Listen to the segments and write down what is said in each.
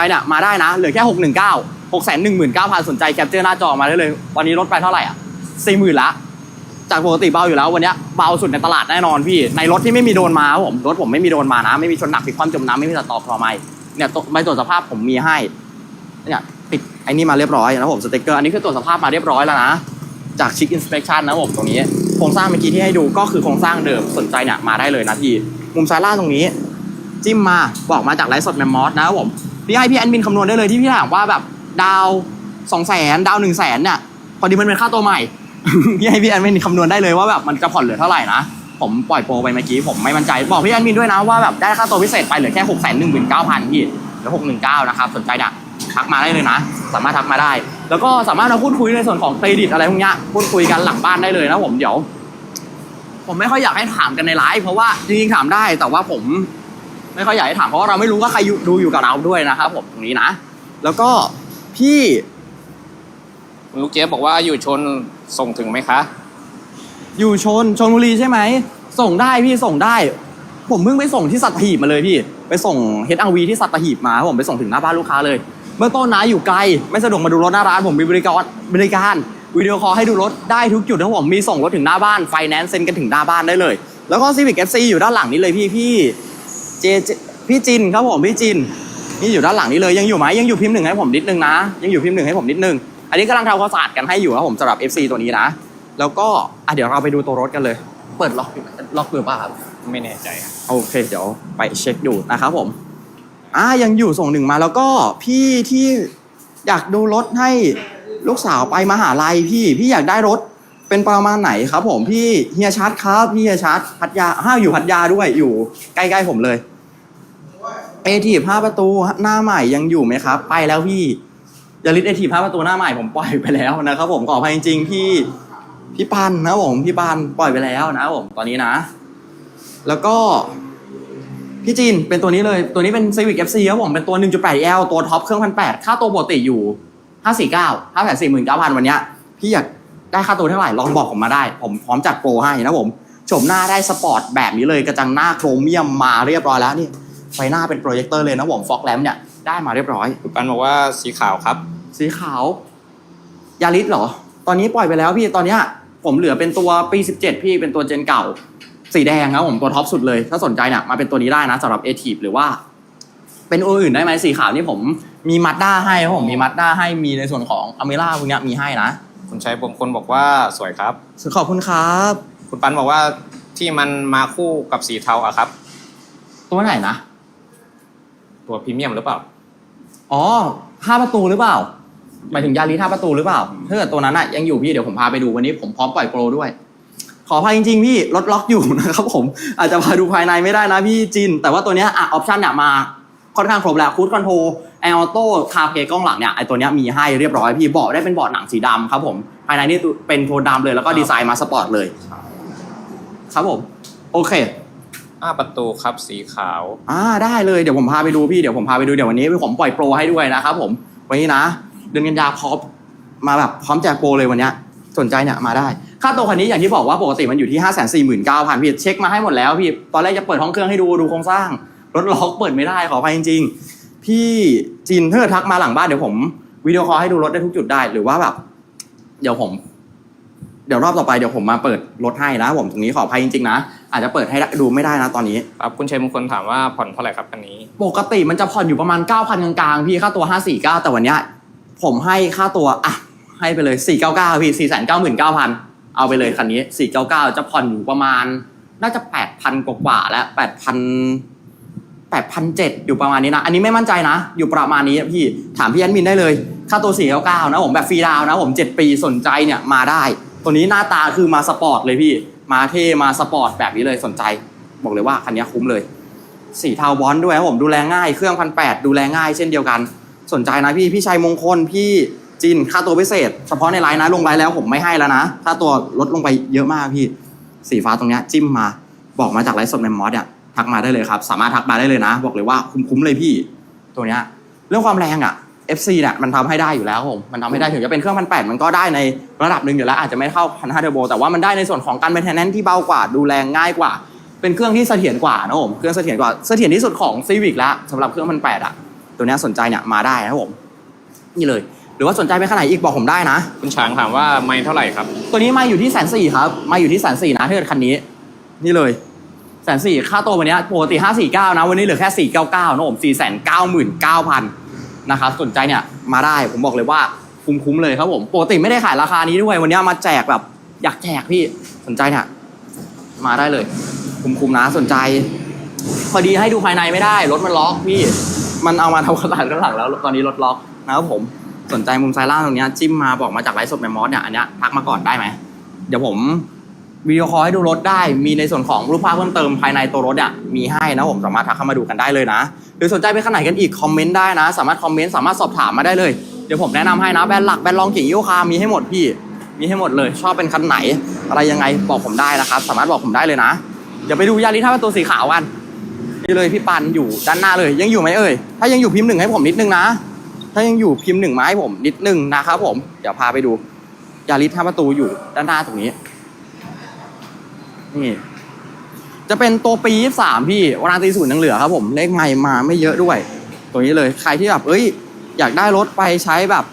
ไปเนี่ยมาได้นะ เหลือแค่หกหนึ่งเก้าหกแสนหนึ่งหมื่นเก้าพันสนใจแคปเจอร์หน้าจอมาได้เลย วันนี้ลดไปเท่าไหร่อะสี่หมื่นละ จากปกติเบาอยู่แล้ววันนี้เบาสุดในตลาดแน่นอนพี่ ในรถที่ไม่มีโดนมาครับผมรถผมไม่มีโดนมานะ ไม่มีชนหนักผิดความจมน้ำไม่มีสตอคอไมเนี่ยตัวใบตรวจสภาพผมมีให้เนี่ยติดไอ้นี่มาเรียบร้อยนะผมสเต็กเกอร์อันนี้คือตรวจสภาพมาเรียบร้อยแล้วนะ จากชิคอินสเป t ชันนะผมตรงนี้โครงสร้างเมื่อกี้ที่ให้ดูก็คือโครงสร้างเดิมสนใจเนี่ยมาได้เลยนะพี่มุมซ้ายล่างตรงนี้ จิ้มมาบอกมาจากไลฟ์สดแมมมอสนะครับผม พี่ให้พี่แอดมินคำนวณได้เลยที่พี่ถามว่าแบบดาวสองแสนดาวหนึ่งแสนเนี่ยพอดีมันเป็นค่าตัวใหม่ พี่ให้พี่แอดมินคำนวณได้เลยว่าแบบมันจะผ่อนเหลือเท่าไหร่นะผมปล่อยโปรไปเมื่อกี้ผมไม่มั่นใจบอกพี่แอดมินด้วยนะว่าแบบได้ค่าตัวพิเศษไปเหลือแค่หกแสนหนึ่งหมื่นเก้าพันพี่หลือหกหนึ่งเก้านะครับสนใจเนี่ยทักมาได้เลยนะ สามารถทักมาได้ แล้วก็สามารถมาพูดคุยในส่วนของเครดิตอะไรพวกเนี้ยพูดคุยกันหลังบ้านได้เลยนะผมเดี๋ยว ผมไม่ค่อยอยากให้ถามกันในไลฟ์เพราะว่าจริงๆถามได้แต่ว่าผม ไม่ค่อยอยากให้ถามเพราะว่าเราไม่รู้ว่าใครอยู่ดูอยู่กับเราด้วยนะครับผมตรงนี้นะ แล้วก็พี่คุณลูกเจี๊ยบบอกว่าอยู่ชนส่งถึงไหมคะ อยู่ชนชนบุรีใช่ไหม ส่งได้พี่ส่งได้ ผมเพิ่งไปส่งที่สัตหีบมาเลยพี่ ไปส่ง HRV ที่สัตหีบมาผมไปส่งถึงหน้าบ้านลูกค้าเลย เมื่อต้นนะอยู่ไกล ไม่สะดวกมาดูรถหน้าร้านผมมีบริการบริการวิดีโอคอลให้ดูรถได้ทุกจุดนะผมมีส่งรถถึงหน้าบ้านไฟแนนซ์เซ็นกันถึงหน้าบ้านได้เลย แล้วก็ Civic FC อยู่ด้านหลังนี้เลยพี่พี่ เจเจพี่จินครับผมพี่จิน นี่อยู่ด้านหลังนี้เลยยังอยู่ไหมยังอยู่พิมพ์หนึ่งให้ผมนิดนึงนะ ยังอยู่พิมพ์หนึ่งให้ผมนิดนึง อันนี้กำลังทำความสะอาดกันให้อยู่ครับผมสำหรับ FC ตัวนี้นะ แล้วก็อะเดี๋ยวเราไปดูตัวรถกันเลย เปิดล็อกอยู่ล็อกอยู่ป่ะครับไม่แน่ใจครับโอเค เดี๋ยวไปเช็คดูนะครับผมอ่ายังอยู่ส่งหนึ่งมาแล้วก็พี่ที่อยากดูรถให้ลูกสาวไปมหาลัยพี่ พี่อยากได้รถ เป็นประมาณไหนครับ ผมพี่เฮียชัดครับพี่เฮียชัดพัทยาห้าอยู่พัทยาด้วยอยู่ใกล้ๆผมเลยเอทีห้าประตูหน้าใหม่ยังอยู่ไหมครับ ไปแล้วพี่ยาริสเอทีห้าประตูหน้าใหม่ผมปล่อยไปแล้วนะครับ ผมขออภัยจริงๆพี่พี่ปันนะผมพี่ปันปล่อยไปแล้วนะผมตอนนี้นะ แล้วก็พี่จีนเป็นตัวนี้เลย ตัวนี้เป็น Civic FC ครับผม เป็นตัว 1.8L ตัวท็อปเครื่องพันแปดค่าตัวปกติอยู่ 549 549,000 วันเนี้ยพี่อยาก ได้ค่าตัวเท่าไหร่ลองบอกผมมาได้ ผมพร้อมจัดโปรให้นะผมโฉมหน้าได้สปอร์ตแบบนี้เลยกระจังหน้าโครเมียมมาเรียบร้อยแล้วนี่ไฟหน้าเป็นโปรเจคเตอร์เลยนะผมฟอกแลมเนี่ยได้มาเรียบร้อย คุณปันบอกว่าสีขาวครับ สีขาวยาริสเหรอ ตอนนี้ปล่อยไปแล้วพี่ตอนเนี้ยผมเหลือเป็นตัวปี 17 พี่เป็นตัวเจนเก่า สีแดงครับผมตัวท็อปสุดเลย ถ้าสนใจเนี่ยมาเป็นตัวนี้ได้นะสำหรับเอทีหรือว่า เป็นโออื่นได้ไหมสีขาวนี่ผมมีมัดด้าให้ครับผมมีมัดด้าให้มีในส่วนของอเมร่าพวกเนี้ยมีให้นะ คุณชัยบงคลบอกว่าสวยครับ ขอบคุณครับ คุณปันบอกว่าที่มันมาคู่กับสีเทาอะครับ ตัวไหนนะ ตัวพรีเมียมหรือเปล่า อ๋อห้าประตูหรือเปล่า หมายถึงยาริห้าประตูหรือเปล่าถ้าเกิดตัวนั้นอะยังอยู่พี่เดี๋ยวผมพาไปดูวันนี้ผมพร้อมปล่อยโปรด้วย ขออภัยจริงๆพี่รถล็อกอยู่นะครับผม อาจจะพาดูภายในไม่ได้นะพี่จิน แต่ว่าตัวเนี้ยอะออปชันเนี่ยมาค่อนข้างครบแล้วคูดคอนโทร แอร์ออโต้คาเพกล้องหลังเนี่ยไอตัวเนี้ยมีให้เรียบร้อยพี่เบาะได้เป็นเบาะหนังสีดำครับผมภายในนี่เป็นโทนดำเลยแล้วก็ดีไซน์มาสปอร์ตเลย ครับผม โอเคห้าประตูครับสีขาวอ่าได้เลยเดี๋ยวผมพาไปดูพี่เดี๋ยวผมพาไปดูเดี๋ยววันนี้ผมปล่อยโปรให้ด้วยนะครับผมวันนี้นะเดือนกันยาพร้อมมาแบบพร้อมแจกโปรเลยวันเนี้ยสนใจเนี่ยมาได้ ค่าตัวคันนี้อย่างที่บอกว่าปกติมันอยู่ที่ 5 4 9 0 0 0พี่เช็คมาให้หมดแล้วพี่ตอนแรกจะเปิดห้องเครื่องให้ดูดูโครงสร้างรถล็อกเปิดไม่ได้ขออภัยจริงๆ พี่จินถ้าเกิดทักมาหลังบ้านเดี๋ยวผมวิดีโอคอลให้ดูรถได้ทุกจุดได้หรือว่าแบบเดี๋ยวผม เดี๋ยวรอบต่อไปเดี๋ยวผมมาเปิดรถให้นะผมตรงนี้ขออภัยจริงๆนะอาจจะเปิดให้ดูไม่ได้นะตอนนี้ ครับคุณชัยมงคลถามว่าผ่อนเท่าไหร่ครับคันนี้ ปกติมันจะผ่อนอยู่ประมาณ 9,000กลางๆพี่ค่าตัว 549 แต่วันเนี้ยผมให้ค่าตัวอะให้ไปเลย 499 พี่ 499,900 เอาไปเลยคันนี้ 499 จะผ่อนอยู่ประมาณ น่าจะ 8,000 กว่าๆแล้ว8,000 8,700อยู่ประมาณนี้นะ อันนี้ไม่มั่นใจนะ อยู่ประมาณนี้พี่ ถามพี่แอดมินได้เลย ค่าตัว499นะผมแบบฟรีดาวนะผม7ปีสนใจเนี่ยมาได้ ตัวนี้หน้าตาคือมาสปอร์ตเลยพี่ มาเท่มาสปอร์ตแบบนี้เลยสนใจ บอกเลยว่าคันนี้คุ้มเลยสีเทาบอลด้วยครับผมดูแลง่ายเครื่องพันแปดดูแลง่ายเช่นเดียวกัน สนใจนะพี่พี่ชัยมงคลพี่จินค่าตัวพิเศษ เฉพาะในไลน์นะลงไลน์แล้วผมไม่ให้แล้วนะค่าตัวลดลงไปเยอะมากพี่ สีฟ้าตรงนี้จิ้มมา บอกมาจากไลฟ์สดแมมมอสเนี่ย ทักมาได้เลยครับ สามารถทักมาได้เลยนะ บอกเลยว่าคุ้มๆเลยพี่ ตัวเนี้ยเรื่องความแรงอะ FC เนี่ยมันทำให้ได้อยู่แล้วครับผมมันทำให้ได้ถึงจะเป็นเครื่องพันแปดมันก็ได้ในระดับหนึ่งอยู่แล้วอาจจะไม่เท่าพันห้าเทอร์โบแต่ว่ามันได้ในส่วนของการเป็นแทนแนนที่เบากว่าดูแลง่ายกว่า เป็นเครื่องที่เสถียรกว่านะผมเครื่องเสถียรกว่าเสถียรที่สุดของ Civic แล้วสำหรับเครื่องพันแปดอะตัวเนี้ยสนใจเนี่ยมาได้นะครับผมนี่เลย หรือว่าสนใจไปขนาดไหนอีกบอกผมได้นะ คุณช้างถามว่าไม่เท่าไหร่ครับ ตัวนี้มาอยู่ที่แสนสี่ครับมาอยู่ที่แสนสี่นะถ้าเกิดคันนี้ นี่เลย แสนสี่ค่าตัววันนี้ปกติห้าสี่เก้านะ วันนี้เหลือแค่สี่เก้าเก้านะผมสี่แสนเก้าหมื่นเก้าพันนะครับสนใจเนี่ยมาได้ผมบอกเลยว่าคุ้มๆเลยครับผมปกติไม่ได้ขายราคานี้ด้วย วันนี้มาแจกแบบอยากแจกพี่สนใจเนี่ยมาได้เลยคุ้มๆนะสนใจ พอดีให้ดูภายในไม่ได้รถมันล็อกพี่มันเอามาทำกระดาษข้างหลังแล้วตอนนี้รถล็อกนะครับผมสนใจมุมซ้ายล่างตรงเนี้ยจิ้มมาบอกมาจากไลฟ์สดแมมมอสเนี่ยอันเนี้ยทักมาก่อนได้ไหมเดี๋ยวผม วิดีโอคอลให้ดูรถได้ มีในส่วนของรูปภาพเพิ่มเติมภายในตัวรถเนี่ยมีให้นะผมสามารถทักเข้ามาดูกันได้เลยนะ หรือสนใจเป็นขนาดกันอีกคอมเมนต์ได้นะ สามารถคอมเมนต์สามารถสอบถามมาได้เลย เดี๋ยวผมแนะนำให้นะแบรนด์หลักแบรนด์รองกิ่งยูคามีให้หมดพี่ มีให้หมดเลย ชอบเป็นคันไหน อะไรยังไงบอกผมได้นะครับ สามารถบอกผมได้เลยนะเดี๋ยวไปดูยาริท่าประตูสีขาวกันนี่เลยพี่ปันอยู่ด้านหน้าเลย ยังอยู่ไหมเอ่ยถ้ายังอยู่พิมพ์หนึ่งให้ผมนิดนึงนะ ถ้ายังอยู่พิมพ์หนึ่งมาให้ผมนิดนึงนะครับผมเดี๋ยวพาไปดูยาริท่าประตูอยู่ด้านหน้าตรงนี้ นี่ จะเป็นตัวปี23พี่วาราตีศูนย์ยังเหลือครับผม เลขใหม่มาไม่เยอะด้วย ตัวนี้เลย ใครที่แบบ เอ้ย อยากได้รถไปใช้แบบ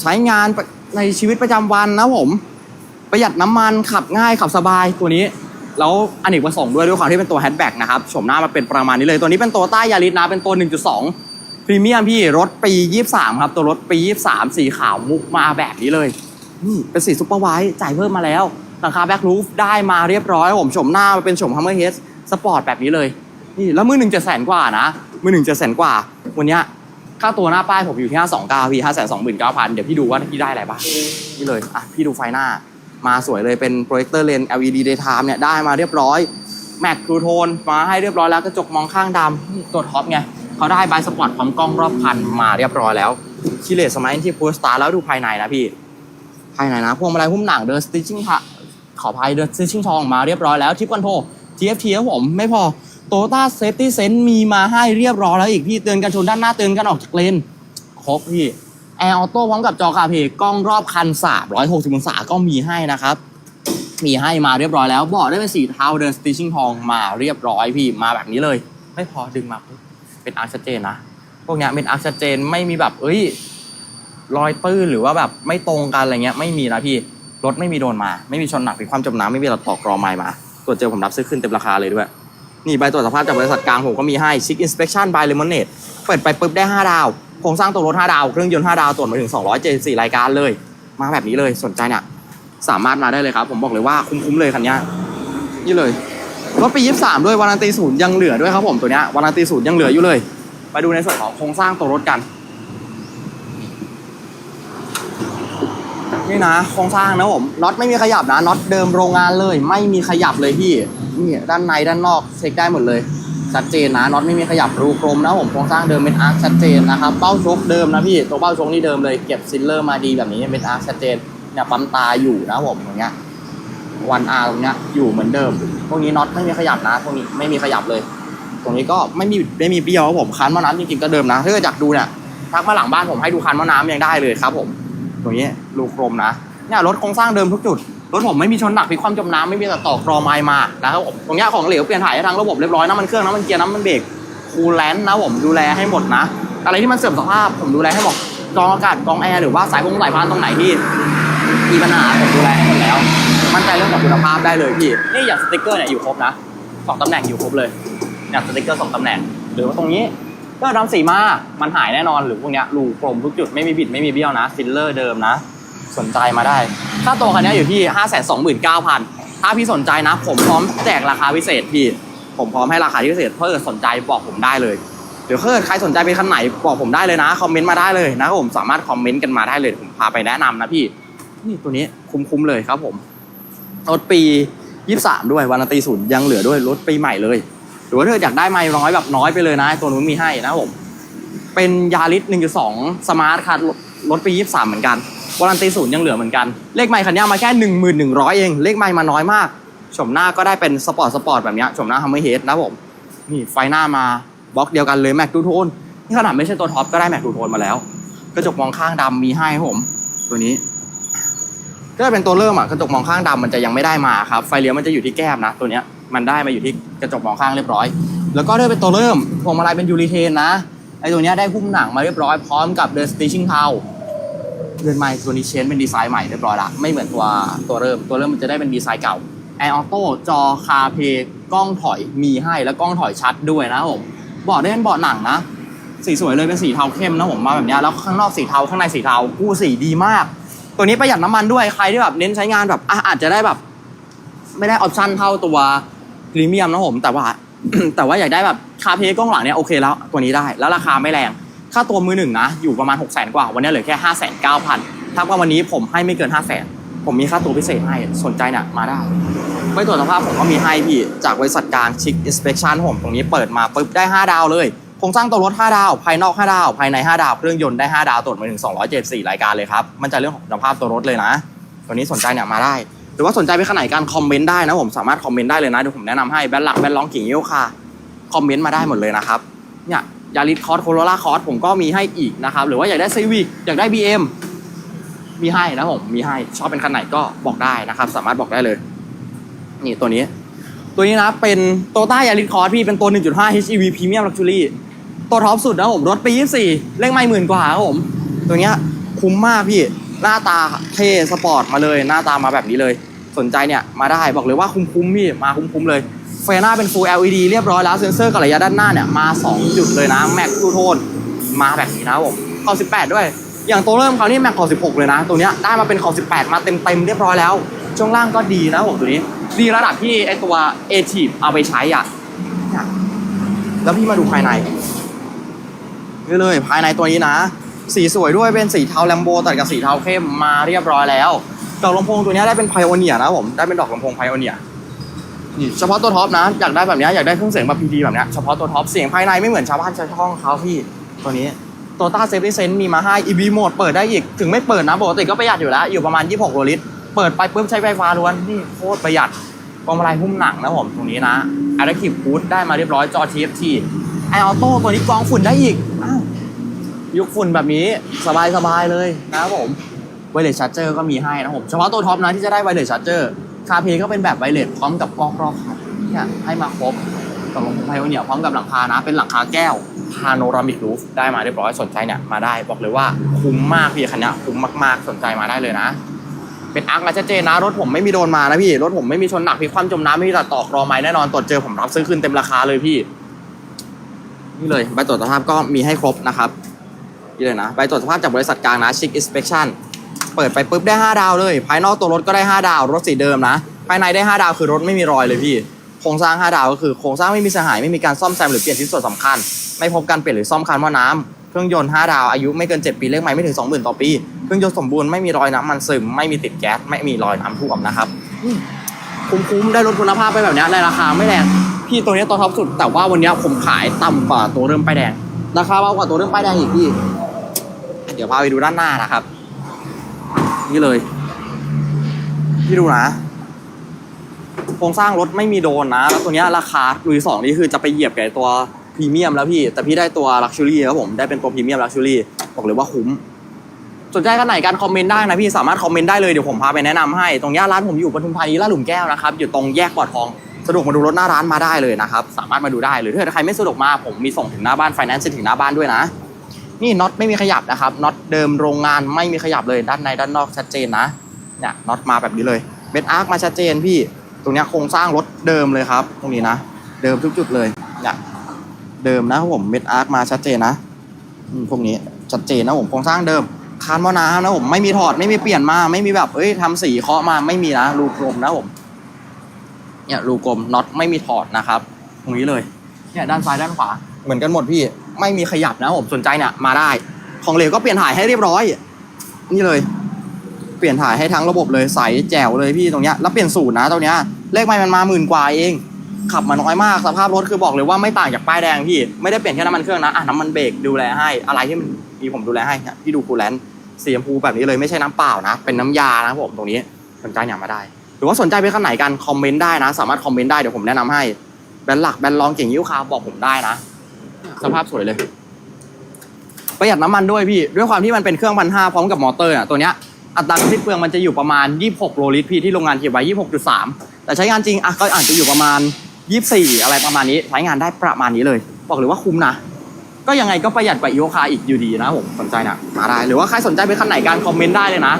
ใช้งานในชีวิตประจำวันนะผม ประหยัดน้ำมันขับง่ายขับสบายตัวนี้ แล้วอเนอีกประสงค์ด้วยด้วยความที่เป็นตัวแฮชแบ็กนะครับโฉมหน้ามาเป็นประมาณนี้เลย ตัวนี้เป็นตัวใต้ยาริสนะเป็นตัว 1.2พรีเมียมพี่รถปี 23 ครับ ตัวรถปี 23 สีขาวมุกมาแบบนี้เลยนี่เป็นสีซุปเปอร์ไวท์จ่ายเพิ่มมาแล้ว หลังคาแบ็ครูฟได้มาเรียบร้อยผมโฉมหน้าเป็นโฉมฮัมเมอร์เฮดสปอร์ตแบบนี้เลย นี่แล้วมือหนึ่งจะแสนกว่านะ มือหนึ่งจะแสนกว่า วันนี้ค่าตัวหน้าป้ายผมอยู่ที่529พี่5 2 9 0 0 0เก้าพันเดี๋ยวพี่ดูว่าพี่ได้อะไรบ้างนี่เลยอะพี่ดูไฟหน้า มาสวยเลยเป็นโปรเจคเตอร์เลน LED daytime เนี่ยได้มาเรียบร้อยแม็กทูโทนมาให้เรียบร้อยแล้วกระจกมองข้างดำตัวท็อปไงเขาได้บายสปอร์ตพร้อมกล้องรอบคันมาเรียบร้อยแล้วคิเลสมัยที่พูสตาร์แล้วดูภายในนะพี่ ภายในนะพวงมาลัยหุ้มหนังเดินสติชชิ่ง ขออภัยเดินสติชชิ่งทองมาเรียบร้อยแล้วทิปคอนโทร TFT ครับผมไม่พอโตโยต้าเซฟตี้เซนมีมาให้เรียบร้อยแล้วอีกพี่เตือนกันชนด้านหน้าเตือนกันออกจากเลนครบพี่แอร์ออโต้พร้อมกับจอคาเพกล้องรอบคัน 360องศาก็มีให้นะครับ มีให้มาเรียบร้อยแล้วเบาะได้เป็นสีเทาเดินสติชชิ่งทองมาเรียบร้อยพี่มาแบบนี้เลย ไม่พอดึงมาเป็นอาร์ชัดเจนนะ พวกเนี้ยเป็นอาร์ชัดเจนไม่มีแบบ เอ้ยรอยปื้นหรือว่าแบบไม่ตรงกันอะไรเงี้ยไม่มีนะพี่ รถไม่มีโดนมา ไม่มีชนหนักหรือความจมน้ำไม่มีเราตอกรอไม้มาตรวจเจอผมรับซื้อขึ้นเต็มราคาเลยด้วย นี่ใบตรวจสภาพจากบริษัทกลางผมก็มีให้ชิคอินสเป t ชั่นบายเลมอนเนตเปิดไปปุ๊บได้ 5 ดาวโครงสร้างตัวรถ 5 ดาว เครื่องยนต์ 5 ดาวตรวจมาถึง 274 รายการเลย มาแบบนี้เลยสนใจเนี่ยสามารถมาได้เลยครับ ผมบอกเลยว่าคุ้มๆเลยคันนี้นี่เลยรถปี 23 ด้วยวารันตีศูนย์ยังเหลือด้วยครับผมตัวเนี้ยวารันตีศูนย์ยังเหลืออยู่เลย ไปดูในส่วนของโครงสร้างตัวรถกัน นี่นะโครงสร้างนะผมน็อตไม่มีขยับนะน็อตเดิมโรงงานเลย ไม่มีขยับเลยพี่นี่ด้านในด้านนอกเช็คได้หมดเลยชัดเจนนะน็อตไม่มีขยับรูกลมนะผมโครงสร้างเดิมเป็นอาร์คชัดเจนนะครับเบ้าชกเดิมนะพี่ตัวเบ้าชกนี่เดิมเลยเก็บซิลเลอร์มาดีแบบนี้เป็นอาร์คชัดเจนเนี่ยปั๊มตาอยู่นะผมอย่างเงี้ยวันอาร์ตรงเนี้ยอยู่เหมือนเดิมพวกนี้น็อตไม่มีขยับนะพวกนี้ไม่มีขยับเลย ตรงนี้ก็ไม่มีไม่มีเบี้ยวครับผมคันหม้อน้ำจริงๆก็เดิมนะถ้าเกิดอยากดูเนี่ยทักมาหลังบ้านผมให้ดูคันหม้อน้ำยังได้เลยครับผม ตรงนี้รูกลมนะเนี่ยรถโครงสร้างเดิมทุกจุดรถผมไม่มีชนหนักพลิกความจมน้ำไม่มีแต่ต่อกรอไม้มานะครับผมตรงนี้ของเหลวเปลี่ยนถ่ายทั้งระบบเรียบร้อยน้ำมันเครื่องน้ำมันเกียร์น้ำมันเบรกคูลแลนด์นะผมดูแลให้หมดนะ อะไรที่มันเสื่อมสภาพผมดูแลให้หมดกองอากาศกองแอร์หรือว่าสายพงสายพานตรงไหนที่มีปัญหาผมดูแลให้หมดแล้ว มั่นใจเรื่องของคุณภาพได้เลยพี่นี่อย่างสติกเกอร์เนี่ยอยู่ครบนะสองตำแหน่งอยู่ครบเลยเนี่ยสติกเกอร์สองตำแหน่งหรือว่าตรงนี้ ก็น้ำสีมา มันหายแน่นอนหรือพวกเนี้ยรูกลมทุกจุดไม่มีบิดไม่มีเบี้ยวนะฟิลเลอร์เดิมนะ สนใจมาได้ ค่าตัวคันนี้อยู่ที่ 5 2 9 0 0 0 ถ้าพี่สนใจนะ ผมพร้อมแจกราคาพิเศษพี่ ผมพร้อมให้ราคาพิเศษเพื่อสนใจบอกผมได้เลยเดี๋ยวถ้าเกิดใครสนใจเป็นคันไหนบอกผมได้เลยนะคอมเมนต์มาได้เลยนะผมสามารถคอมเมนต์กันมาได้เลยผมพาไปแนะนำนะพี่นี่ตัวนี้คุ้มๆเลยครับผมรถปี 23 ด้วยวันตีศูนย์ยังเหลือด้วยรถปีใหม่เลย หรือว่าถ้าเกิดอยากได้ไม่น้อยแบบน้อยไปเลยนะตัวนู้นมีให้นะผม เป็นยาริส1.2 สมาร์ทคัรรถปี 23 เหมือนกันวารันตีศูนย์ยังเหลือเหมือนกัน เลขไม่คันนี้มาแค่ 1,100 เอง เลขไม่มาน้อยมากชมหน้าก็ได้เป็นสปอร์ตสปอร์ตแบบนี้ชมหน้าฮัมเมอร์เฮดนะผม นี่ไฟหน้ามาบล็อกเดียวกันเลยแม็กดูโทนนี่ขนาดไม่ใช่ตัวท็อปก็ได้แม็กดูโทนมาแล้ว กระจกมองข้างดำมีให้ผม ตัวนี้ถ้าเป็นตัวเริ่มอะกระจกมองข้างดำมันจะยังไม่ได้มาครับ ไฟเลี้ยวมันจะอยู่ที่แก้มนะตัวเนี้ย มันได้มาอยู่ที่กระจกมองข้างเรียบร้อย แล้วก็ได้เป็นตัวเริ่มพวงมาลัยเป็นยูริเทนนะไอตัวเนี้ยได้หุ้มหนังมาเรียบร้อยพร้อมกับเดินสติชิ่งเทาเรือนไม้ตัวนี้เชนเป็นดีไซน์ใหม่เรียบร้อยละไม่เหมือนตัวตัวเริ่มตัวเริ่มมันจะได้เป็นดีไซน์เก่าแอร์ออโต้จอคาเพกล้องถอยมีให้แล้วกล้องถอยชัดด้วยนะผมเบาะได้เป็นเบาะหนังนะ สีสวยเลยเป็นสีเทาเข้มนะผมมาแบบเนี้ยแล้วข้างนอกสีเทาข้างในสีเทากู้สีดีมาก ตัวนี้ประหยัดน้ำมันด้วยใครที่แบบเน้นใช้งานแบบออาจจะได้แบบ ไม่ได้ออปชั่นเท่าตัว พรีเมียมนะผมแต่ว่า แต่ว่าอยากได้แบบคาเพกล้องหลังเนี่ยโอเคแล้วตัวนี้ได้ แล้วราคาไม่แรง ค่าตัวมือหนึ่งนะ อยู่ประมาณ 6 0 0 0 0 กว่า วันนี้เหลือแค่ 5 9 0 0 0ถ้าว่าวันนี้ผมให้ไม่เกิน 5 0 0 0 0 0ผมมีค่าตัวพิเศษให้สนใจเนี่ยมาได้ไม่ตรวจสภาพผมก็มีให้พี่ จากบริษัทกลางชิคอินสเป t ชันผมตรงนี้เปิดมาปุ๊บได้ 5 ดาวเลยโครงสร้างตัวรถ 5 ดาว ภายนอก 5 ดาว ภายใน 5 ดาว เครื่องยนต์ได้ 5 ดาว ตรวจมาถึง 274 รายการเลยครับ มันจะเรื่องของคุณภาพตัวรถเลยนะ ตัวนี้สนใจเนี่ยมาได้ รือว่าสนใจไปขนาดการคอมเมนต์ได้นะผมสามารถคอมเมนต์ได้เลยนะเดี๋ยวผมแนะนำให้แบนหลักแบนร้องกิ่งเยี่ยวค่ะคอมเมนต์มาได้หมดเลยนะครับเนี่ยยาริสคอร์สโคโรล่าคอร์สผมก็มีให้อีกนะครับหรือว่าอยากได้ซีวิกอยากได้ BM มีให้นะผมมีให้ชอบเป็นคันไหนก็บอกได้นะครับ สามารถบอกได้เลย นี่ตัวนี้ ตัวนี้นะเป็นโตต้ายาริสคอร์สพี่เป็นตัว 1.5 HEV Premium Luxury ตัวท็อปสุดนะผมรถปี 24 เลขไม่หมื่นกว่าครับผม ตัวเนี้ยคุ้มมากพี่ หน้าตาเท่สปอร์ตมาเลย หน้าตามาแบบนี้เลย สนใจเนี่ยมาได้บอกเลยว่าคุ้มๆพี่มาคุ้มๆเลยไฟหน้าเป็น Full LED เรียบร้อยแล้วเซ็นเซอร์กับระยะด้านหน้าเนี่ยมา 2 จุดเลยนะแม็กทูโทนมาแบบนี้นะผมขอบ18 ด้วย อย่างตัวเริ่มเขานี่แม็กขอบ16 เลยนะ ตัวเนี้ยได้มาเป็นขอบ18 มาเต็มๆเรียบร้อยแล้วช่วงล่างก็ดีนะผมตัวนี้ดีระดับที่ไอตัว a t i v เอาไปใช้อะแล้วพี่มาดูภายในนี่เลยภายในตัวนี้นะ สีสวยด้วยเป็นสีเทาแลมโบตัดกับสีเทาเข้มมาเรียบร้อยแล้ว ดอกลำโพงตัวนี้ได้เป็นไพโอเนียนะผมได้เป็นดอกลำโพงไพโอเนียนี่เฉพาะตัวท็อปนะอยากได้แบบนี้อยากได้เครื่องเสียงแบบพีดีแบบนี้เฉพาะตัวท็อปเสียงภายในไม่เหมือนชาวบ้านชาวช่องเขาพี่ตัวนี้ตัวต้าเซฟตี้เซนมีมาให้ EV โหมดเปิดได้อีกถึงไม่เปิดนะปกติก็ประหยัดอยู่แล้ว อยู่ประมาณ 26โลลิตร เปิดไปปุ๊บใช้ไฟฟ้าล้วนนี่โคตรประหยัดพวงมาลัยหุ้มหนังนะผมตรงนี้นะ Adaptive Cruise ได้มาเรียบร้อยจอ TFT ไอออโต้ตัวนี้กรองฝุ่นได้อีกอ้าวยุคฝุ่นแบบนี้สบายสบายๆเลยนะครับผม ไวเลสชาร์เจอร์ก็มีให้นะครับผมเฉพาะตัวท็อปนะที่จะได้ไวเลสชาร์เจอร์คาเพก็เป็นแบบไวเลสพร้อมกับกล้องรอบคันเนี่ยให้มาครบกับลงไพโอเนียพร้อมกับหลังคานะ เป็นหลังคาแก้วพาโนรามิกรูฟได้มาเรียบร้อยสนใจเนี่ยมาได้บอกเลยว่าคุ้มมากพี่คันนี้คุ้มมากๆสนใจมาได้เลยนะ เป็นอาร์คมาชัดเจนนะ รถผมไม่มีโดนมานะพี่รถผมไม่มีชนหนักพี่คว่ำจมน้ำไม่มีตัดต่อครอไม้แน่นอนตรวจเจอผมรับซื้อคืนเต็มราคาเลยพี่นี่เลยใบตรวจสภาพก็มีให้ครบนะครับนี่เลยนะใบตรวจสภาพจากบริษัทกลางนะชิคอินสเป t ชั่น เปิดไปปุ๊บได้ 5 ดาวเลย ภายนอกตัวรถก็ได้ 5 ดาว รถสีเดิมนะ ภายในได้ 5 ดาวคือรถไม่มีรอยเลยพี่ โครงสร้าง 5 ดาวก็คือโครงสร้างไม่มีเสียหายไม่มีการซ่อมแซมหรือเปลี่ยนชิ้นส่วนสำคัญ ไม่พบการเปลี่ยนหรือซ่อมคันว่าน้ำเครื่องยนต์5ดาวอายุไม่เกิน 7 ปีเลขไม่ไม่ถึง 20,000 ต่อปี เครื่องยนต์สมบูรณ์ไม่มีรอยน้ำมันซึมไม่มีติดแก๊สไม่มีรอยน้ำท่วมนะครับคุ้มๆได้รถคุณภาพไปแบบนี้ในราคาไม่แรงพี่ตัวนี้ตัวท็อปสุด แต่ว่าวันนี้ผมขายต่ำกว่าตัวเริ่มป้ายแดงราคาเบากว่าตัวเริ่มป้ายแดงอีกพี่ เดี๋ยวพาไปดูด้านหน้านะครับ นี่เลย พี่ดูนะโครงสร้างรถไม่มีโดนนะ แล้วตัวนี้ราคาลุยสองนี่คือจะไปเหยียบกับตัวพรีเมียมแล้วพี่ แต่พี่ได้ตัวลักชัวรี่ครับผม ได้เป็นตัวพรีเมียมลักชัวรี่บอกเลยว่าคุ้ม สนใจกันไหนการคอมเมนต์ได้นะพี่ สามารถคอมเมนต์ได้เลย เดี๋ยวผมพาไปแนะนำให้ ตรงเนี้ร้านผมอยู่ปทุมธานีลาดหลุมแก้วนะครับ อยู่ตรงแยกปอดทอง สะดวกมาดูรถหน้าร้านมาได้เลยนะครับ สามารถมาดูได้ หรือถ้าใครไม่สะดวกมาผมมีส่งถึงหน้าบ้านไฟแนนซ์ถึงหน้าบ้านด้วยนะ นี่น็อตไม่มีขยับนะครับน็อตเดิมโรงงานไม่มีขยับเลยด้านในด้านนอกชัดเจนนะเนี่ยน็อตมาแบบนี้เลยเบนอาร์คมาชัดเจนพี่ตรงนี้โครงสร้างรถเดิมเลยครับ ตรงนี้นะ เดิมทุกจุดเลยเนี่ยเดิมนะครับผมเบนอาร์คมาชัดเจนนะพวกนี้ชัดเจนนะผมโครงสร้างเดิมคานหมอน้ำนะผมไม่มีถอดไม่มีเปลี่ยนมาไม่มีแบบเอ้ยทำสีเคาะมาไม่มีนะรูกลมนะผมเนี่ยรูกลมน็อตไม่มีถอดนะครับ ตรงนี้เลยเนี่ยด้านซ้ายด้านขวาเหมือนกันหมดพี่ ไม่มีขยับนะผมสนใจเนี่ยมาได้ ของเหลวก็เปลี่ยนถ่ายให้เรียบร้อย นี่เลย เปลี่ยนถ่ายให้ทั้งระบบเลยใสแจ๋วเลยพี่ตรงเนี้ยแล้วเปลี่ยนสูตรนะตรงเนี้ยเลขไม่มันมาหมื่นกว่าเอง ขับมาน้อยมากสภาพรถคือบอกเลยว่าไม่ต่างจากป้ายแดงพี่ ไม่ได้เปลี่ยนแค่น้ำมันเครื่องนะอะน้ำมันเบรกดูแลให้ อะไรที่มันมีผมดูแลให้พี่ดูคูลแลนซ์สีชมพูแบบนี้เลยไม่ใช่น้ำเปล่านะ เป็นน้ำยานะผมตรงนี้สนใจเนี่ยมาได้ หรือว่าสนใจเป็นคันไหนกันคอมเมนต์ได้นะ สามารถคอมเมนต์ได้เดี๋ยวผมแนะนำให้แบรนด์หลักแบรนด์รองเก่งยิ้วคาวบอกผมได้นะ สภาพสวยเลย ประหยัดน้ำมันด้วยพี่ ด้วยความที่มันเป็นเครื่องพันห้าพร้อมกับมอเตอร์อะตัวเนี้ยอัตราการสิ้นเปลืองมันจะอยู่ประมาณ 26 โลลิตรพี่ที่โรงงานเขียนไว้ 26.3 แต่ใช้งานจริงอะก็อาจจะอยู่ประมาณยี่สี่อะไรประมาณนี้ ใช้งานได้ประมาณนี้เลย บอกเลยว่าคุ้มนะ ก็ยังไงก็ประหยัดกว่าอีโอคาอีกอยู่ดีนะผมสนใจนะมาได้ หรือว่าใครสนใจเป็นคันไหนการคอมเมนต์ได้เลยนะ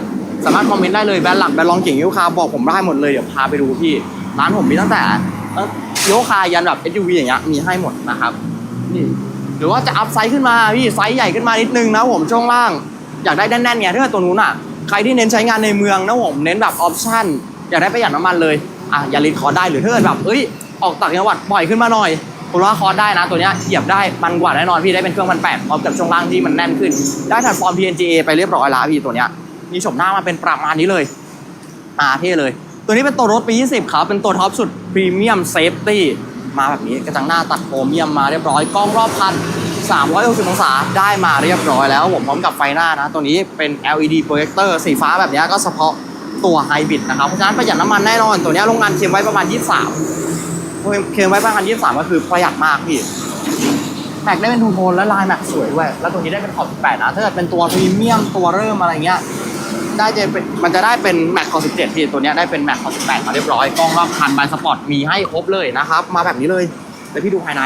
สามารถคอมเมนต์ได้เลยแบรนด์หลักแบรนด์รองเก่งอีโอคาบอกผมได้หมดเลยเดี๋ยวพาไปดูพี่ร้านผมมีตั้งแต่อีโอคายันแบบ SUV อย่างเงี้ยมีให้หมดนะครับ นี่หรือว่าจะอัพไซส์ขึ้นมาพี่ไซส์ใหญ่ขึ้นมานิดนึงนะผมช่วงล่าง อยากได้แน่นๆไงถ้าเกิดตัวนู้นอะใครที่เน้นใช้งานในเมืองนะผมเน้นแบบออปชั่นอยากได้ประหยัดน้ำมันเลยอะอย่าลิดคอร์สได้หรือถ้าเกิดแบบเอ้ยออกต่างจังหวัดบ่อยขึ้นมาหน่อยผมว่าคอร์สได้นะตัวเนี้ยเหยียบได้มันกว่าแน่นอนพี่ได้เป็นเครื่องพันแปดพร้อมกับช่วงล่างที่มันแน่นขึ้น ได้แพลตฟอร์ม PNGA ไปเรียบร้อยแล้วพี่ตัวเนี้ยมีชมหน้ามาเป็นประมาณนี้เลยอาเท่เลย ตัวนี้เป็นตัวรถปี 20 ครับ เป็นตัวท็อปสุดพรีเมียมเซฟตี้ มาแบบนี้กระจังหน้าตัดโครเมียมมาเรียบร้อยกล้องรอบคัน360องศาได้มาเรียบร้อยแล้วผมพร้อมกับไฟหน้านะ ตัวนี้เป็น LED โปรเจคเตอร์สีฟ้าแบบนี้ก็เฉพาะตัวไฮบริดนะครับ เพราะฉะนั้นประหยัดน้ำมันแน่นอน ตัวนี้โรงงานเคลมไว้ประมาณ 23เคลมไว้ประมาณ 23 ก็คือประหยัดมากพี่แม็กได้เป็นทูโทนและลายแม็กสวยด้วย แล้วตัวนี้ได้เป็นขอบ 18 นะ ถ้าเกิดเป็นตัวพรีเมียมตัวเริ่มอะไรเงี้ย ได้จะเป็นมันจะได้เป็นแม็กคอ17พี่ตัวเนี้ยได้เป็นแม็กคอ18มาเรียบร้อยกล้องรอบคันบายสปอร์ตมีให้ครบเลยนะครับ มาแบบนี้เลยเดี๋ยวพี่ดูภายใน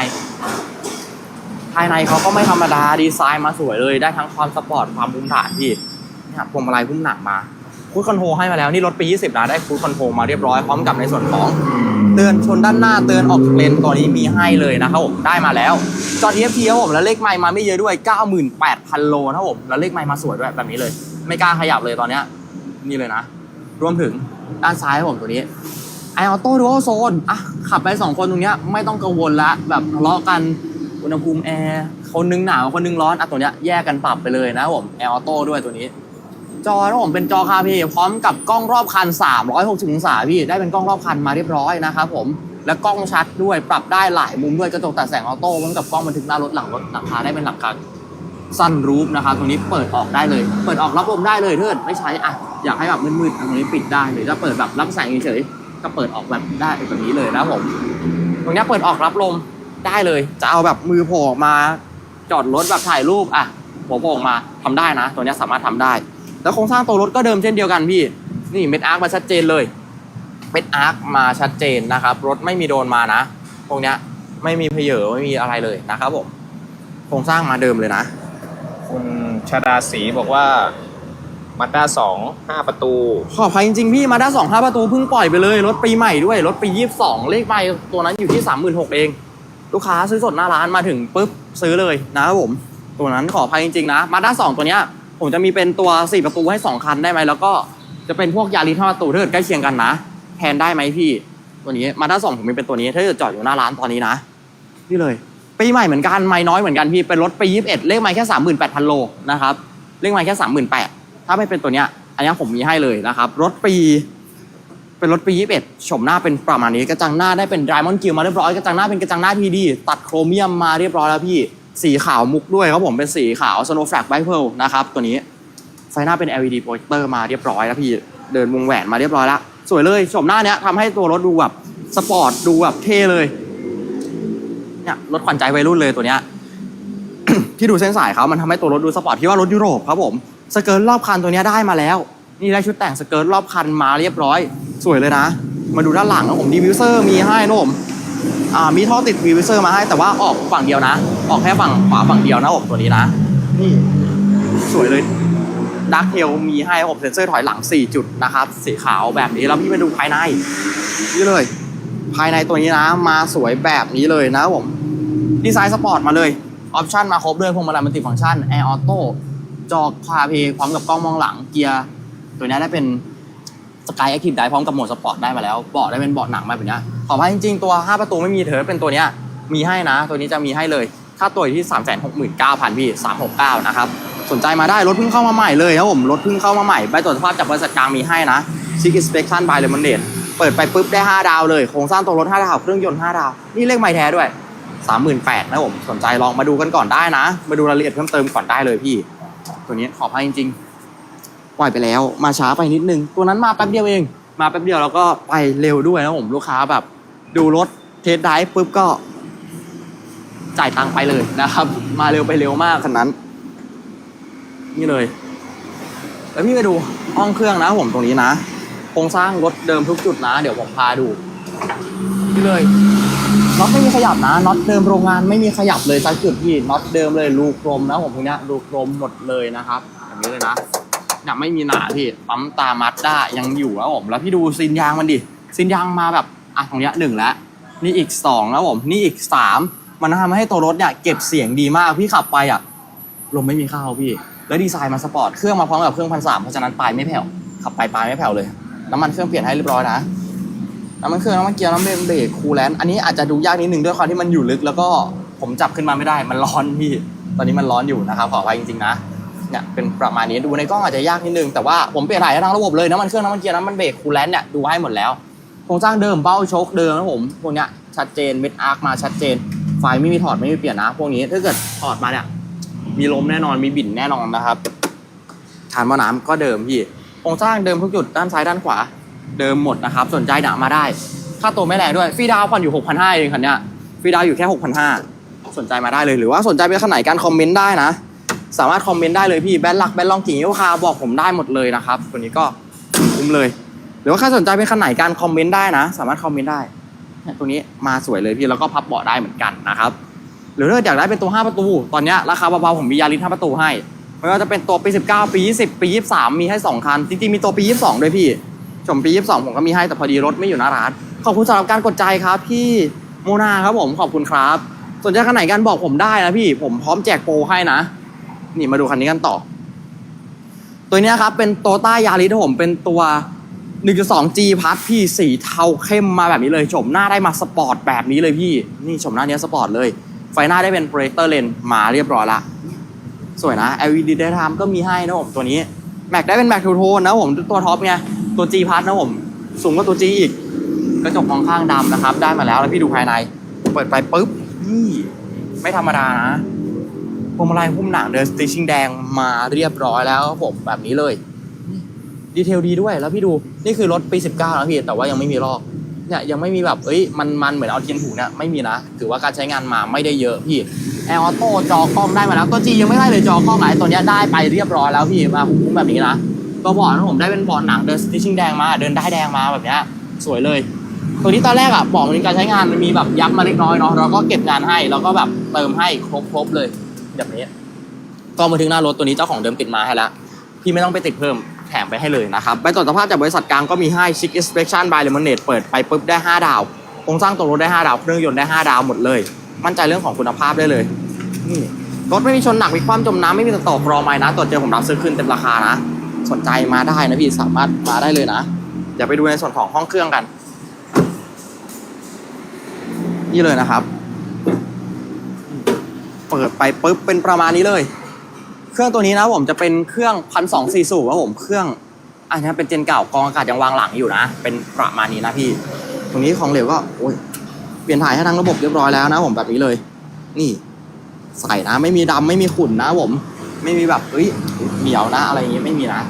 ภายในเขาก็ไม่ธรรมดาดีไซน์มาสวยเลย ได้ทั้งความสปอร์ตความภูมิฐานพี่เนี่ยพวงมาลัยพุ่มหนักมาคูดคอนโทรให้มาแล้วนี่รถปี 20นะได้คูดคอนโทรมาเรียบร้อยพร้อมกับในส่วนของเตือนชนด้านหน้าเตือนออกเลนตัวนี้มีให้เลยนะครับผมได้มาแล้ว จอ TFT ครับผมแล้วเลขไมล์มาไม่เยอะด้วย 98,000 โลนะครับผมแล้วเลขไมล์มาสวยด้วยแบบนี้เลย ไม่กล้าขยับเลยตอนเนี้ยนี่เลยนะ รวมถึงด้านซ้ายผมตัวนี้ไอออโต้ดูโอโซนอะขับไปสองคนตรงเนี้ยไม่ต้องกังวลละแบบทะเลาะกันอุณหภูมิแอร์คนนึงหนาวคนนึงร้อนอะตัวเนี้ยแยกกันปรับไปเลยนะผมแอร์ออโต้ด้วยตัวนี้ จอนะผมเป็นจอคาเพพร้อมกับกล้องรอบคัน 360องศาพี่ได้เป็นกล้องรอบคันมาเรียบร้อยนะครับผมแล้วกล้องชัดด้วยปรับได้หลายมุมด้วยกระจกตัดแสงออโต้พร้อมกับกล้องบันทึกหน้ารถหลังรถหลังคาได้เป็นหลังคา ซันรูฟนะครับตรงนี้เปิดออกได้เลย เปิดออกรับลมได้เลยเถิดไม่ใช้อะอยากให้แบบมืดๆตรงนี้ปิดได้เลยถ้าเปิดแบบรับแสงเฉยๆก็เปิดออกแบบได้แบบนี้เลยนะผมตรงนี้เปิดออกรับลมได้เลย จะเอาแบบมือโผล่ออกมาจอดรถแบบถ่ายรูปอะหัวโผล่ออกมาทำได้นะ ตัวนี้สามารถทำได้ แล้วโครงสร้างตัวรถก็เดิมเช่นเดียวกันพี่นี่เม็ดอาร์คมาชัดเจนเลยเม็ดอาร์คมาชัดเจนนะครับรถไม่มีโดนมานะตรงนี้ไม่มีเพเยอไม่มีอะไรเลยนะครับผมโครงสร้างมาเดิมเลยนะ คุณชาดาศรีบอกว่ามาด้าสองห้าประตู ขออภัยจริงๆ พี่มาด้าสองห้าประตูเพิ่งปล่อยไปเลย รถปีใหม่ด้วย รถปียี่สิบสองเลขใบตัวนั้นอยู่ที่สามหมื่นหกเอง ลูกค้าซื้อสดหน้าร้านมาถึงปุ๊บซื้อเลยนะครับผม ตัวนั้นขออภัยจริงๆนะมาด้าสองตัวเนี้ย ผมจะมีเป็นตัวสี่ประตูให้สองคันได้ไหมแล้วก็จะเป็นพวกยาริสห้าประตูถ้าเกิดใกล้เคียงกันนะแทนได้ไหมพี่ ตัวนี้มาด้าสองผมมีเป็นตัวนี้ ถ้าเกิดจอดอยู่หน้าร้านตอนนี้นะนี่เลย ปีใหม่เหมือนกันไม่น้อยเหมือนกันพี่เป็นรถปียี่สิบเอ็ดเลขไม่แค่สามหมื่นแปดพันโลนะครับเลขไม่แค่สามหมื่นแปดถ้าไม่เป็นตัวเนี้ยอันนี้ผมมีให้เลยนะครับรถปีเป็นรถปี21ชมหน้าเป็นประมาณนี้กระจังหน้าได้เป็นไดมอนด์กิลมาเรียบร้อยกระจังหน้าเป็นกระจังหน้าทีดีตัดโครเมียมมาเรียบร้อยแล้วพี่สีขาวมุกด้วยครับผมเป็นสีขาวสโนว์แฟลกไบเพิลนะครับตัวนี้ไฟหน้าเป็น LED โปรเจคเตอร์มาเรียบร้อยแล้วพี่เดินวงแหวนมาเรียบร้อยแล้วสวยเลยชมหน้าเนี้ยทำให้ตัวรถดูแบบสปอร์ตดูแบบเท่เลย เนี่ยรถขวัญใจวัยรุ่นเลยตัวเนี้ย ที่ดูเส้นสายเขามันทำให้ตัวรถดูสปอร์ตที่ว่ารถยุโรปครับผมสเกิร์ตรอบคันตัวเนี้ยได้มาแล้ว นี่ได้ชุดแต่งสเกิร์ตรอบคันมาเรียบร้อย สวยเลยนะ มาดูด้านหลังนะผมดีวิวเซอร์มีให้นะผมอ่ามีท่อติดดีวิวเซอร์มาให้แต่ว่าออกฝั่งเดียวนะ ออกแค่ฝั่งขวาฝั่งเดียวนะผมตัวนี้นะ นี่สวยเลยดักเทลมีให้ผมเซ็นเซอร์ถอยหลัง 4 จุดนะครับสีขาวแบบนี้แล้วพี่มาดูภายในนี่เลย ภายในตัวนี้นะ มาสวยแบบนี้เลยนะผม ดีไซน์สปอร์ตมาเลย ออปชันมาครบเลยพวงมาลัยมัลติฟังก์ชันแอร์ออโต้จอคาเพย์พร้อมกับกล้องมองหลังเกียร์ตัวนี้ได้เป็นสกายแอคทีฟได้พร้อมกับโหมดสปอร์ตได้มาแล้วเบาะได้เป็นเบาะหนังมาแบบนี้ขออภัยจริงๆ ตัว 5 ประตูไม่มีเธอเป็นตัวเนี้ยมีให้นะ ตัวนี้จะมีให้เลยค่าตัวอยู่ที่ 3 6 9 0 0 0พี่369 นะครับ สนใจมาได้รถเพิ่งเข้ามาใหม่เลยครับผมรถเพิ่งเข้ามาใหม่ใบตรวจสภาพจากบริษัทกลางมีให้นะซิกอินสเปคชั่นบายเลมอนเดตเปิดไปปุ๊บได้ 5 ดาวเลย โครงสร้างตัวรถ 5 ดาว เครื่องยนต์ 5 ดาว นี่เลขไม่แท้ด้วย สามหมื่นแปดนะผมสนใจลองมาดูกันก่อนได้นะ มาดูรายละเอียดเพิ่มเติมก่อนได้เลยพี่ ตัวนี้ขออภัยจริงๆปล่อยไปแล้ว มาช้าไปนิดนึง ตัวนั้นมาแป๊บเดียวเอง มาแป๊บเดียวแล้วก็ไปเร็วด้วยนะผมลูกค้าแบบ ดูรถเทสไดฟ์ปุ๊บก็ จ่ายตังค์ไปเลยนะครับ มาเร็วไปเร็วมากขนาดนั้น นี่เลย แล้วพี่ไปดูห้องเครื่องนะผมตรงนี้นะโครงสร้างรถเดิมทุกจุดนะ เดี๋ยวผมพาดูนี่เลย น็อตไม่มีขยับนะน็อตเดิมโรงงานไม่มีขยับเลยสักจุดพี่น็อตเดิมเลยรูกลมนะผมตรงเนี้ยรูกลมหมดเลยนะครับแบบนี้เลยนะเนี่ยไม่มีหนาพี่ปั๊มตามัดด้ายังอยู่นะผมแล้วพี่ดูซีนยางมันดิซีนยางมาแบบอะตรงเนี้ยหนึ่งแล้วนี่อีกสองนะผมนี่อีกสามมันทำให้ตัวรถเนี่ยเก็บเสียงดีมากพี่ขับไปอะลมไม่มีเข้าพี่ แล้วดีไซน์มาสปอร์ตเครื่องมาพร้อมกับเครื่องพันสามเพราะฉะนั้นปลายไม่แผ่วขับไปปลายไม่แผ่วเลยน้ำมันเครื่องเปลี่ยนให้เรียบร้อยนะ น้ำมันเครื่องน้ำมันเกียร์น้ำมันเบรกคูลแลนต์อันนี้อาจจะดูยากนิดนึงด้วยความที่มันอยู่ลึก แล้วก็ผมจับขึ้นมาไม่ได้มันร้อนพี่ตอนนี้มันร้อนอยู่นะครับขออภัยจริงๆนะเนี่ยเป็นประมาณนี้ดูในกล้องอาจจะยากนิดนึงแต่ว่าผมเปลี่ยนถ่ายทั้งระบบเลยน้ำมันเครื่องน้ำมันเกียร์น้ำมันเบรกคูลแลนต์เนี่ยดูให้หมดแล้วโครงสร้างเดิมเบ้าโชคเดิมนะผมพวกเนี้ยชัดเจนเม็ดอาร์คมาชัดเจน ไฟไม่มีถอดไม่มีเปลี่ยนนะพวกนี้ถ้าเกิดถอดมาเนี่ยมีลมแน่นอนมีบิ่นแน่นอนนะครับฐานหม้อน้ำก็เดิมพี่โครงสร้างเดิมทุกจุดด้านซ้ายด้านขวา เดิมหมดนะครับ สนใจหนามาได้ ค่าตัวไม่แรงด้วยฟรีดาวผ่อนอยู่ 6,500เองคันเนี้ยฟรีดาวอยู่แค่6,500สนใจมาได้เลยหรือว่าสนใจเป็นคันไหนการคอมเมนต์ได้นะ สามารถคอมเมนต์ได้เลยพี่แบนหลักแบนลองกิ่งยุคาบอกผมได้หมดเลยนะครับตัวนี้ก็คุ้มเลย หรือว่าใครสนใจเป็นคันไหนการคอมเมนต์ได้นะ สามารถคอมเมนต์ได้ตัวนี้มาสวยเลยพี่แล้วก็พับเบาะได้เหมือนกันนะครับหรือถ้าอยากได้เป็นตัว 5 ประตู ตอนนี้ราคาเบาๆผมมียาริส5ประตูให้ไม่ว่าจะเป็นตัวปี 19 ปี 20 ปี 23 มีให้ 2 คัน จริงๆ มีตัวปี 22 ด้วยพี่ ชมปี22ผมก็มีให้แต่พอดีรถไม่อยู่หน้าร้าน ขอบคุณสำหรับการกดใจครับพี่โมนาครับผมขอบคุณครับ สนใจคันไหนกันบอกผมได้นะพี่ผมพร้อมแจกโปรให้นะ นี่มาดูคันนี้กันต่อ ตัวนี้ครับเป็นโตต้ายาริสผมเป็นตัว 1.2G พัทพี่สีเทาเข้มมาแบบนี้เลยชมหน้าได้มาสปอร์ตแบบนี้เลยพี่ นี่ชมหน้าเนี้ยสปอร์ตเลย ไฟหน้าได้เป็นโปรเจคเตอร์เลนมาเรียบร้อยละสวยนะ LED daytime ก็มีให้นะผมตัวนี้ ม็กได้เป็นแม็กทูโทนนะผมตัวท็อปไงตัว G พัทนะผมสูงกว่าตัว G อีกกระจกมองข้างดำนะครับ ได้มาแล้วแล้วพี่ดูภายใน เปิดไปปุ๊บนี่ไม่ธรรมดานะพวงมาลัยหุ้มหนังเดินสติชิ่งแดงมาเรียบร้อยแล้วครับผมแบบนี้เลยดีเทลดีด้วยแล้วพี่ดูนี่คือรถปี 19นะพี่แต่ว่ายังไม่มีลอก เนี่ยยังไม่มีแบบเอ้ยมันมันเหมือนเอาเทียนถูเนี่ยไม่มีนะถือว่าการใช้งานมาไม่ได้เยอะพี่แอร์ออโต้จอกล้องได้มาแล้วตัวจียังไม่ได้เลยจอกล้องไหนตัวเนี้ยได้ไปเรียบร้อยแล้วพี่มาคุ้มแบบนี้นะตัวเบาะนะผมได้เป็นเบาะหนังเดินสติชิ่งแดงมาเดินได้แดงมาแบบเนี้ยสวยเลย ตัวนี้ตอนแรกอะบอกในการใช้งานมันมีแบบยับมาเล็กน้อยเนาะเราก็เก็บงานให้แล้วก็แบบเติมให้ครบๆเลยแบบนี้ก็มาถึงหน้ารถตัวนี้เจ้าของเดิมติดมาให้แล้วพี่ไม่ต้องไปติดเพิ่ม แถมไปให้เลยนะครับใบตรวจสภาพจากบริษัทกลางก็มีให้ Chic Inspection by Lemonade เปิดไปปุ๊บได้ 5 ดาวโครงสร้างตัวรถได้ 5 ดาวเครื่องยนต์ได้ 5 ดาวหมดเลย มั่นใจเรื่องของคุณภาพได้เลยนี่รถไม่มีชนหนักมีความจมน้ำไม่มีตะตอกรอไม้นะตัวจเจอผมรับซื้อขึ้นเต็มราคานะสนใจมาได้นะพี่สามารถมาได้เลยนะเดี๋ยวไปดูในส่วนของห้องเครื่องกัน นี่เลยนะครับ เปิดไปปุ๊บเป็นประมาณนี้เลย เครื่องตัวนี้นะผมจะเป็นเครื่องพันสองสี่สูบครับผมเครื่องอันนี้เป็นเจนเก่ากองอากาศยังวางหลังอยู่นะ เป็นประมาณนี้นะพี่ ตรงนี้ของเหลวก็โอ้ยเปลี่ยนถ่ายให้ทั้งระบบเรียบร้อยแล้วนะผมแบบนี้เลย นี่ ใส่นะไม่มีดำไม่มีขุ่นนะผม ไม่มีแบบเฮ้ยเหนียวนะ อะไรอย่างงี้ไม่มีนะ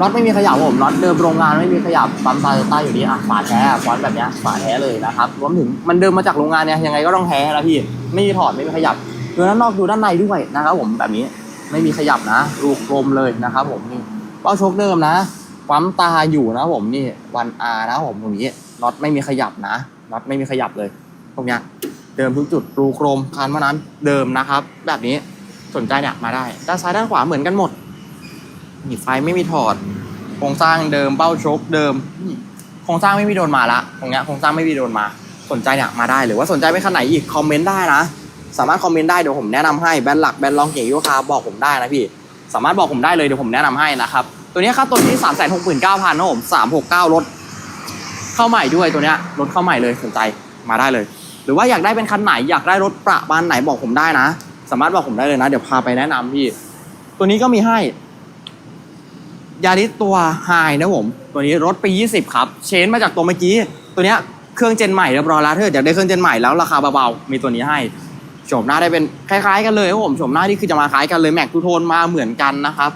น็อตไม่มีขยับผมน็อตเดิมโรงงานไม่มีขยับปั๊มตาใต้อยู่ดีอะฝาแท้ฟอนต์แบบเนี้ยฝาแท้เลยนะครับรวมถึงมันเดิมมาจากโรงงานเนี่ยยังไงก็ต้องแท้นะพี่ไม่มีถอดไม่มีขยับดูด้านนอกดูด้านในด้วยนะครับผมแบบนี้ ไม่มีขยับนะรูกลมเลยนะครับผมนี่เป้าชคเดิมนะปั๊มตาอยู่นะผมนี่วันอานะผมตรงนี้น็อตไม่มีขยับนะน็อตไม่มีขยับเลยตรงเนี้ยเดิมทุกจุดรูกลมคานมะน้ำเดิมนะครับ แบบนี้สนใจเนี่ยมาได้ ด้านซ้ายด้านขวาเหมือนกันหมดนี่ไฟไม่มีถอดโครงสร้างเดิมเบ้าชคเดิมโครงสร้างไม่มีโดนมาละตรงเนี้ยโครงสร้างไม่มีโดนมา สนใจเนี่ยมาได้หรือว่าสนใจเป็นคันไหนอีกคอมเมนต์ได้นะ สามารถคอมเมนต์ได้เดี๋ยวผมแนะนำให้แบรนด์หลักแบรนด์รองเก่ยุคาบอกผมได้นะพี่สามารถบอกผมได้เลยเดี๋ยวผมแนะนำให้นะครับตัวนี้ค่าตัวที่สามแสนหกหมื่นเก้าพันนะผมสามหกเก้ารถเข้าใหม่ด้วยตัวเนี้ยรถเข้าใหม่เลยสนใจมาได้เลย หรือว่าอยากได้เป็นคันไหนอยากได้รถประมาณไหนบอกผมได้นะ สามารถบอกผมได้เลยนะ เดี๋ยวพาไปแนะนำพี่ ตัวนี้ก็มีให้ยาริสตัวไฮนะผมตัวนี้รถปี20ครับเชนมาจากตัวเมื่อกี้ ตัวเนี้ยเครื่องเจนใหม่เรียบร้อยแล้วถ้าเกิดอยากได้เครื่องเจนใหม่แล้วราคาเบาๆมีตัวนี้ให้ โฉมหน้าได้เป็นคล้ายๆ กันเลยครับผมโฉมหน้าที่คือจะมาคล้ายกันเลยแม็กทูโทนมาเหมือนกันนะครับ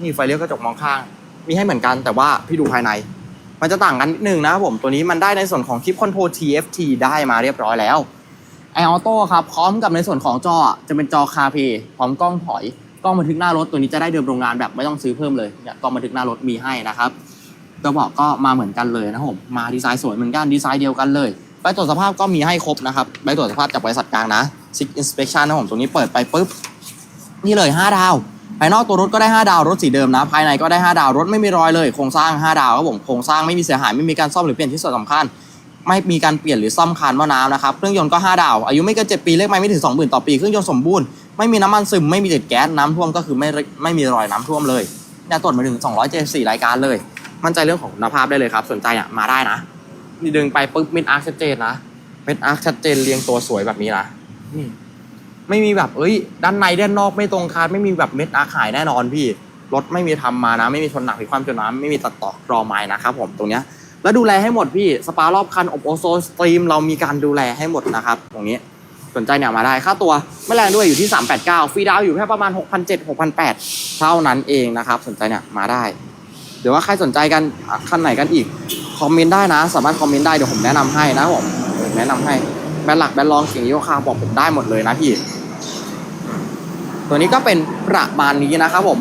นี่ไฟเลี้ยวกระจกมองข้าง มีให้เหมือนกันแต่ว่าพี่ดูภายใน มันจะต่างกันนิดนึงนะครับผมตัวนี้มันได้ในส่วนของคลิปคอนโทรล TFT ได้มาเรียบร้อยแล้วไอออโต้ครับพร้อมกับในส่วนของจอจะเป็นจอคาเพพร้อมกล้องถอยกล้องบันทึกหน้ารถตัวนี้จะได้เดิมโรงงานแบบไม่ต้องซื้อเพิ่มเลยเนี่ยกล้องบันทึกหน้ารถมีให้นะครับตัวเบอกก็มาเหมือนกันเลยนะครับผมมาดีไซน์สวยเหมือนกันดีไซน์เดียวกันเลย ตรวจสภาพก็มีให้ครบนะครับใบตรวจสภาพจากบริษัทกลางนะ Six Inspection นนะผมตรงนี้เปิดไปปุ๊บ นี่เลย 5 ดาว ภายนอกตัวรถก็ได้ 5 ดาว รถสีเดิมนะ ภายในก็ได้ 5 ดาว รถไม่มีรอยเลย โครงสร้าง 5 ดาวครับผม โครงสร้างไม่มีเสียหาย ไม่มีการซ่อมหรือเปลี่ยนที่ส่วนสำคัญ ไม่มีการเปลี่ยนหรือซ่อมคานหม้อน้ำนะครับ เครื่องยนต์ก็ 5 ดาว อายุไม่เกิน7ปี เลขไม่ไม่ถึง 20,000 ต่อปี เครื่องยนต์สมบูรณ์ ไม่มีน้ำมันซึม ไม่มีติดแก๊ส น้ำท่วมก็คือไม่ไม่มีรอยน้ำท่วมเลยเนี่ยตรวจมาถึง 274 รายการเลย มั่นใจเรื่องของคุณภาพได้เลยครับ สนใจอะมาได้นะ นี่ดึงไปปุ๊บมิดอาร์คชัดเจนนะมิดอาร์คชัดเจนเรียงตัวสวยแบบนี้นะนี่ไม่มีแบบเอ้ย ด้านในด้านนอกไม่ตรงคานไม่มีแบบเม็ดอาร์คหายแน่นอนพี่รถไม่มีทำมานะ ไม่มีชนหนักหรือความจมน้ำไม่มีตัดต่อกรอไม้นะครับผมตรงเนี้ยแล้วดูแลให้หมดพี่สปารอบคันอบโอโซนสตรีมเรามีการดูแลให้หมดนะครับ ตรงนี้สนใจเนี่ยมาได้ค่าตัวไม่แรงด้วยอยู่ที่ 389 ฟรีดาวน์อยู่แค่ประมาณ 6,700 6,800 เท่านั้นเองนะครับ สนใจเนี่ยมาได้หรือว่าใครสนใจกันอะคันไหนกันอีก คอมเมนต์ได้นะ สามารถคอมเมนต์ได้เดี๋ยวผมแนะนำให้นะผมแนะนำให้แบรนด์หลักแบรนด์รองเสียงโยคาบอกผมได้หมดเลยนะพี่ ตัวนี้ก็เป็นประมาณนี้นะครับผม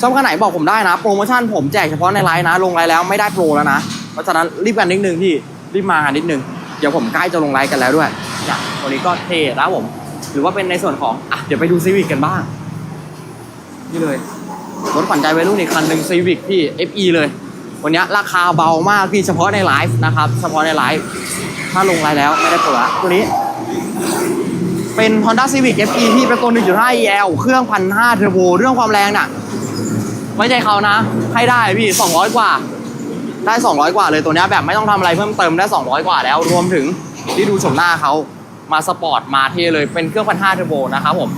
ชอบคันไหนบอกผมได้นะ โปรโมชั่นผมแจกเฉพาะในไลน์นะ ลงไลน์แล้วไม่ได้โปรแล้วนะ เพราะฉะนั้นรีบกันนิดนึงพี่รีบมากันนิดนึงเดี๋ยวผมใกล้จะลงไลน์กันแล้วด้วยเนี่ยตัวนี้ก็เท่แล้วผม หรือว่าเป็นในส่วนของอะเดี๋ยวไปดูซีวิกกันบ้าง นี่เลยรถขวัญใจวัยรุ่นอีกคันหนึ่งซีวิกพี่ FE เลย วันนี้ราคาเบามากพี่เฉพาะในไลฟ์นะครับ เฉพาะในไลฟ์ถ้าลงไลน์แล้วไม่ได้โปรละตัวนี้ เป็น Honda Civic FE ที่เป็นตัว1.5 EL เครื่อง1,500เทอร์โบเรื่องความแรงน่ะไว้ใจเขานะ ให้ได้พี่ 200 กว่า ได้ 200 กว่าเลยตัวนี้แบบไม่ต้องทำอะไรเพิ่มเติมได้ 200 กว่าแล้วรวมถึงที่ดูชมหน้าเขามาสปอร์ตมาเท่เลยเป็นเครื่อง1,500เทอร์โบนะครับผม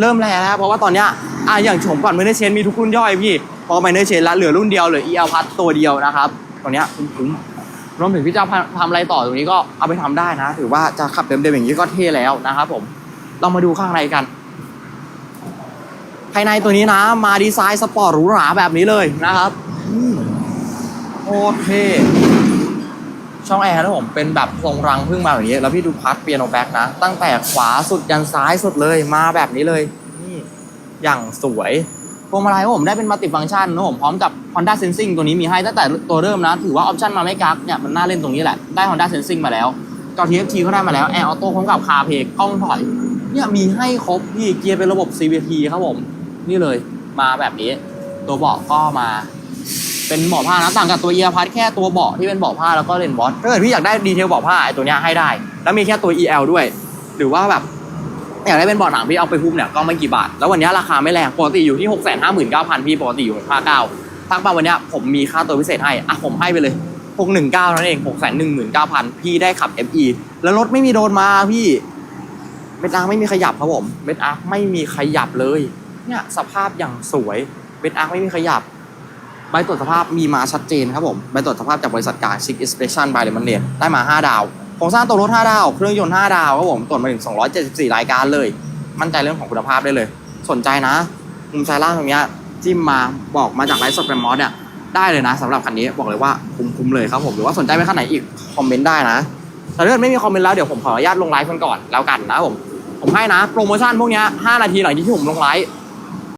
เริ่มแรงแล้วเพราะว่าตอนเนี้ย อะอย่างชมก่อนไมเนอร์เชนมีทุกรุ่นย่อยพี่พอไมเนอร์เชนแล้วเหลือรุ่นเดียวเหลือ EL พัทตัวเดียวนะครับตัวเนี้ยคุ้มรวมถึงพี่จะทำอะไรต่อตรงนี้ก็เอาไปทำได้นะ ถือว่าจะขับเดิมๆอย่างนี้ก็เท่แล้วนะครับผมเรามาดูข้างในกัน ภายในตัวนี้นะ มาดีไซน์สปอร์ตหรูหราแบบนี้เลยนะครับโคตรเท่ช่องแอร์นะผมเป็นแบบทรงรังพึ่งมาแบบนี้ แล้วพี่ดูพัดเปียโนแบ็กนะ ตั้งแต่ขวาสุดยันซ้ายสุดเลยมาแบบนี้เลย อย่างสวยพวงมาลัยผมได้เป็นมัลติฟังก์ชันนะผมพร้อมกับ Honda Sensing ตัวนี้มีให้ตั้งแต่ตัวเริ่มนะ ถือว่าออปชันมาไม่กักเนี่ยมันน่าเล่นตรงนี้แหละ ได้ Honda Sensing มาแล้วจอ TFT ก็ได้มาแล้วแอร์ออโต้พร้อมกับคาเพกกล้องถอย เนี่ยมีให้ครบพี่เกียร์เป็นระบบ CVT ครับผม นี่เลยมาแบบนี้ ตัวเบาะก็มา เป็นเบาะผ้านะต่างกับตัวเอียพัดแค่ตัวเบาะที่เป็นเบาะผ้าแล้วก็เลนส์บอสถ้าเกิดพี่อยากได้ดีเทลเบาะผ้าไอ้ตัวเนี้ยให้ได้ แล้วมีแค่ตัว EL ด้วย หรือว่าแบบ อยากได้เป็นเบาะหนังพี่เอาไปหุ้มเนี่ยก็ไม่กี่บาท แล้ววันนี้ราคาไม่แรงปกติอยู่ที่ 6 5 9 0 0 0พี่ปกติอยู่ค่าเก้าทักมาวันนี้ผมมีค่าตัวพิเศษให้อะผมให้ไปเลย 619 นั่นเอง 6 1 9 0 0 0 พี่ได้ขับ FE แล้วรถไม่มีโดนมาพี่เบดอาร์ไม่มีขยับครับผมเบดอาร์ไม่มีขยับเลยเนี่ยสภาพอย่างสวยเบดอาร์ไม่มีขยับใบตรวจสภาพมีมาชัดเจนครับผมใบตรวจสภาพจากบริษัทกลาง Six Inspection by Lemonade ได้มา 5 ดาว โครงสร้างตัวรถ 5 ดาว เครื่องยนต์ 5 ดาวครับผมตรวจมาถึง 274 รายการเลย มั่นใจเรื่องของคุณภาพได้เลย สนใจนะมุมซ้ายล่างตรงเนี้ยจิ้มมาบอกมาจากไลฟ์สดเป็นมอสเนี่ยได้เลยนะสำหรับคันนี้บอกเลยว่าคุ้มๆเลยครับผมหรือว่าสนใจไปคันไหนอีกคอมเมนต์ได้นะแต่ถ้าเกิดไม่มีคอมเมนต์แล้วเดี๋ยวผมขออนุญาตลงไลฟ์กันก่อนแล้วกันนะผมผมให้นะโปรโมชั่นพวกเนี้ย5นาทีหลังจากที่ผมลงไลฟ์